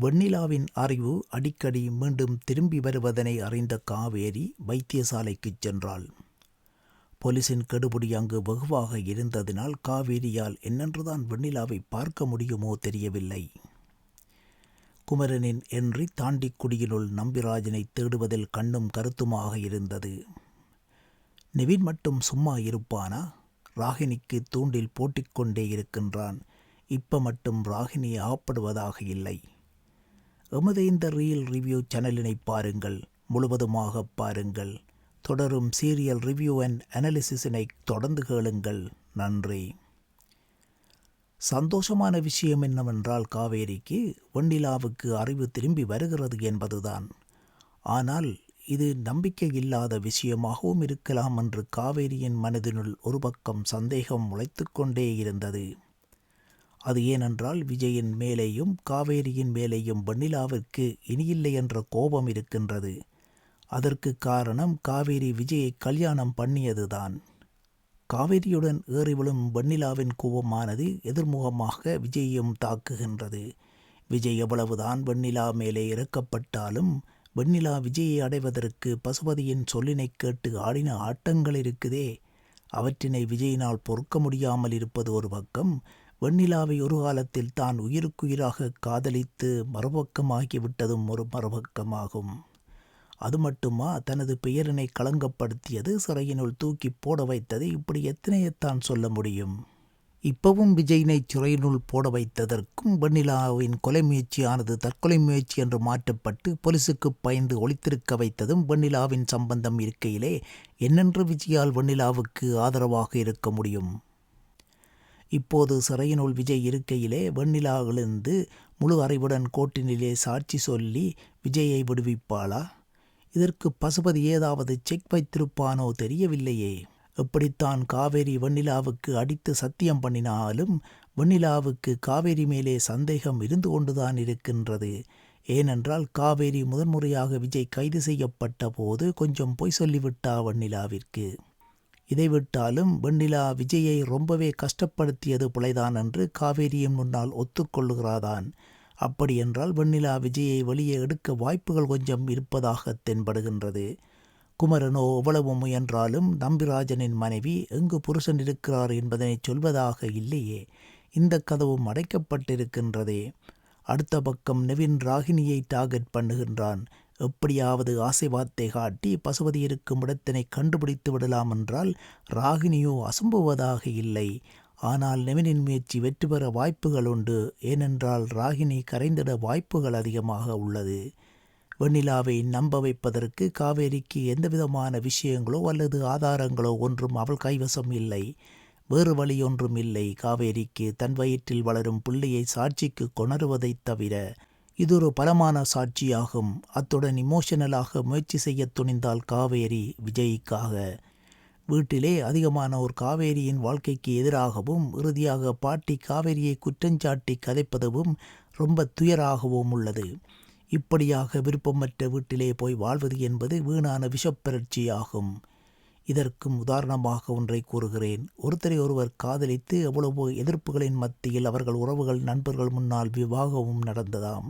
வெண்ணிலாவின் அறிவு அடிக்கடி மீண்டும் திரும்பி வருவதனை அறிந்த காவேரி வைத்தியசாலைக்குச் சென்றாள். போலீசின் கெடுபிடி அங்கு வெகுவாக இருந்ததினால் காவேரியால் என்னென்றுதான் வெண்ணிலாவை பார்க்க முடியுமோ தெரியவில்லை. குமரனின் என்றி தாண்டிக்குடியினுள் நம்பிராஜனை தேடுவதில் கண்ணும் கருத்துமாக இருந்தது. நிவின் மட்டும் சும்மா இருப்பானா? ராகினிக்கு தூண்டில் போட்டிக்கொண்டே இருக்கின்றான். இப்ப மட்டும் ராகினி ஆகப்படுவதாக இல்லை. எமது இந்த ரீல் ரிவ்யூ சேனலினை பாருங்கள் முழுவதுமாக பாருங்கள். தொடரும் சீரியல் ரிவ்யூ அண்ட் அனாலிசிஸினை தொடர்ந்து கேளுங்கள். நன்றி. சந்தோஷமான விஷயம் என்னவென்றால் காவேரிக்கு வெண்ணிலாவுக்கு அறிவு திரும்பி வருகிறது என்பதுதான். ஆனால் இது நம்பிக்கை இல்லாத விஷயமாகவும் இருக்கலாம் என்று காவேரியின் மனதினுள் ஒரு பக்கம் சந்தேகம் முளைத்து கொண்டே இருந்தது. அது ஏனென்றால் விஜயின் மேலேயும் காவேரியின் மேலேயும் வெண்ணிலாவிற்கு இனியில்லை என்ற கோபம் இருக்கின்றது. அதற்கு காரணம் காவேரி விஜயை கல்யாணம் பண்ணியதுதான். காவேரியுடன் ஏறிவிழும் வெண்ணிலாவின் கோபமானது எதிர்முகமாக விஜயையும் தாக்குகின்றது. விஜய் எவ்வளவுதான் வெண்ணிலா மேலே இறக்கப்பட்டாலும் வெண்ணிலா விஜயை அடைவதற்கு பசுபதியின் சொல்லினை கேட்டு ஆடின ஆட்டங்கள் இருக்குதே. அவற்றினை விஜயினால் பொறுக்க முடியாமல் இருப்பது ஒரு பக்கம் வெண்ணிலாவை ஒரு காலத்தில் தான் உயிருக்குயிராக காதலித்து மறுபக்கமாகிவிட்டதும் ஒரு மறுபக்கமாகும். அது மட்டுமா? தனது பெயரினை களங்கப்படுத்தியது சிறையினுள் தூக்கி போட வைத்தது இப்படி எத்தனையத்தான் சொல்ல முடியும்? இப்பவும் விஜயினை சிறையினுள் போட வைத்ததற்கும் வெண்ணிலாவின் கொலை முயற்சியானது தற்கொலை முயற்சி என்று மாற்றப்பட்டு போலீசுக்கு பயந்து ஒளித்திருக்க வைத்ததும் வெண்ணிலாவின் சம்பந்தம் இருக்கையிலே என்னென்று விஜயால் வெண்ணிலாவுக்கு ஆதரவாக இருக்க முடியும்? இப்போது சிறையினுள் விஜய் இருக்கையிலே வெண்ணிலா எழுந்து முழு அறிவுடன் கோட்டினிலே சாட்சி சொல்லி விஜயை விடுவிப்பாளா? இதற்கு பசுபதி ஏதாவது செக் வைத்திருப்பானோ தெரியவில்லையே. எப்படித்தான் காவேரி வெண்ணிலாவுக்கு அடித்து சத்தியம் பண்ணினாலும் வெண்ணிலாவுக்கு காவேரி மேலே சந்தேகம் இருந்து கொண்டுதான் இருக்கின்றது. ஏனென்றால் காவேரி முதன்முறையாக விஜய் கைது செய்யப்பட்ட போது கொஞ்சம் பொய் சொல்லிவிட்டா வெண்ணிலாவிற்கு. இதை விட்டாலும் வெண்ணிலா விஜயை ரொம்பவே கஷ்டப்படுத்தியது பிழைதான் என்று காவேரியின் முன்னால் ஒத்துக்கொள்ளுகிறாதான். அப்படியென்றால் வெண்ணிலா விஜயை வெளியே எடுக்க வாய்ப்புகள் கொஞ்சம் இருப்பதாக தென்படுகின்றது. குமரனோ எவ்வளவு முயன்றாலும் நம்பிராஜனின் மனைவி எங்கு புருஷன் இருக்கிறார் என்பதனை சொல்வதாக இல்லையே. இந்த கதவும் அடைக்கப்பட்டிருக்கின்றதே. அடுத்த பக்கம் நெவின் ராகினியை டார்கெட் பண்ணுகின்றான். எப்படியாவது ஆசை வார்த்தை காட்டி பசுபதி இருக்கும் இடத்தினை கண்டுபிடித்து விடலாம் என்றால் ராகினியோ அசம்புவதாக இல்லை. ஆனால் நெவினின் முயற்சி வெற்றி பெற வாய்ப்புகள் உண்டு. ஏனென்றால் ராகினி கரைந்திட வாய்ப்புகள் அதிகமாக உள்ளது. வெண்ணிலாவை நம்ப வைப்பதற்கு காவேரிக்கு எந்தவிதமான விஷயங்களோ அல்லது ஆதாரங்களோ ஒன்றும் அவள் கைவசம் இல்லை. வேறு வழி ஒன்றும் இல்லை. காவேரிக்கு தன் வயிற்றில் வளரும் பிள்ளையை சாட்சிக்கு கொணருவதைத் தவிர இது ஒரு பலமான சாட்சியாகும். அத்துடன் இமோஷனலாக முயற்சி செய்ய துணிந்தால் காவேரி விஜய்க்காக. வீட்டிலே அதிகமான ஒரு காவேரியின் வாழ்க்கைக்கு எதிராகவும் இறுதியாக பாட்டி காவேரியை குற்றஞ்சாட்டி கதைப்பதும் ரொம்ப துயராகவும் உள்ளது. இப்படியாக விருப்பமற்ற வீட்டிலே போய் வாழ்வது என்பது வீணான விஷப்பரட்சியாகும் இதற்கும் உதாரணமாக ஒன்றை கூறுகிறேன். ஒருத்தரை ஒருவர் காதலித்து எவ்வளவோ எதிர்ப்புகளின் மத்தியில் அவர்கள் உறவுகள் நண்பர்கள் முன்னால் விவாகமும் நடந்ததாம்.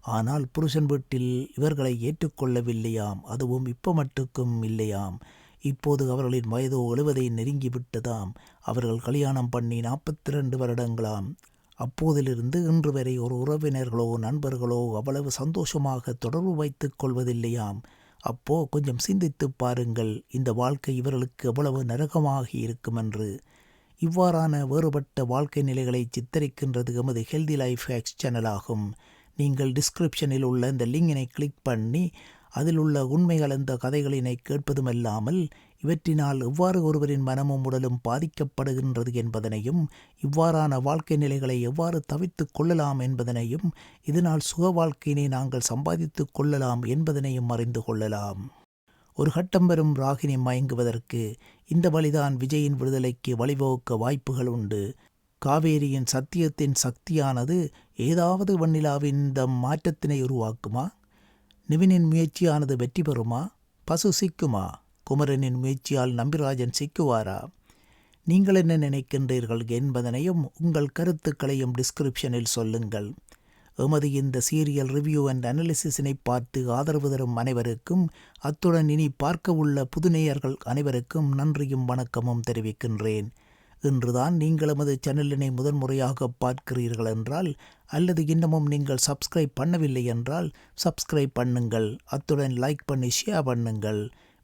ஆனால் புருஷன் வீட்டில் இவர்களை ஏற்றுக்கொள்ளவில்லையாம். அதுவும் இப்போ மட்டுக்கும் இல்லையாம். இப்போது அவர்களின் வயதோ எழுவதை நெருங்கிவிட்டதாம். அவர்கள் கல்யாணம் பண்ணி நாற்பத்தி ரெண்டு வருடங்களாம். அப்போதிலிருந்து இன்று வரை ஒரு உறவினர்களோ நண்பர்களோ அவ்வளவு சந்தோஷமாக தொடர்பு வைத்துக் கொள்வதில்லையாம். அப்போ கொஞ்சம் சிந்தித்து பாருங்கள் இந்த வாழ்க்கை இவர்களுக்கு எவ்வளவு நரகமாகி இருக்கும் என்று இவ்வாறான வேறுபட்ட வாழ்க்கை நிலைகளை சித்தரிக்கின்றது எமது ஹெல்தி லைஃப் ஹேக்ஸ் சேனலாகும் நீங்கள் டிஸ்கிரிப்ஷனில் உள்ள இந்த லிங்கினை கிளிக் பண்ணி அதில் உள்ள உண்மை கலந்த கதைகளினை கேட்பதுமல்லாமல் இவற்றினால் எவ்வாறு ஒருவரின் மனமும் உடலும் பாதிக்கப்படுகின்றது என்பதனையும் இவ்வாறான வாழ்க்கை நிலைகளை எவ்வாறு தவித்து கொள்ளலாம் என்பதனையும் இதனால் சுக வாழ்க்கையினை நாங்கள் சம்பாதித்து கொள்ளலாம் என்பதனையும் அறிந்து கொள்ளலாம். ஒரு கட்டம் வரும் ராகினி மயங்குவதற்கு இந்த வழிதான் விஜயின் விடுதலைக்கு வழிவகுக்க வாய்ப்புகள் உண்டு. காவேரியின் சத்தியத்தின் சக்தியானது ஏதாவது வண்ணிலாவின் இந்த மாற்றத்தினை உருவாக்குமா? நிவினின் முயற்சியானது வெற்றி பெறுமா? பசு சிக்குமா குமரனின் முயற்சியால் நம்பிராஜன் சிக்குவாரா? நீங்கள் என்ன நினைக்கின்றீர்கள் என்பதனையும் உங்கள் கருத்துக்களையும் டிஸ்கிரிப்ஷனில் சொல்லுங்கள். எமது இந்த சீரியல் ரிவ்யூ அண்ட் அனாலிசிஸினை பார்த்து ஆதரவு தரும் அனைவருக்கும் அத்துடன் இனி பார்க்க உள்ள புதுநேயர்கள் அனைவருக்கும் நன்றியும் வணக்கமும் தெரிவிக்கின்றேன். இன்றுதான் நீங்கள் எமது சேனலினை முதன்முறையாக பார்க்கிறீர்கள் என்றால் அல்லது இன்னமும் நீங்கள் சப்ஸ்கிரைப் பண்ணவில்லை என்றால் சப்ஸ்கிரைப் பண்ணுங்கள். அத்துடன் லைக் பண்ணி ஷேர் பண்ணுங்கள்.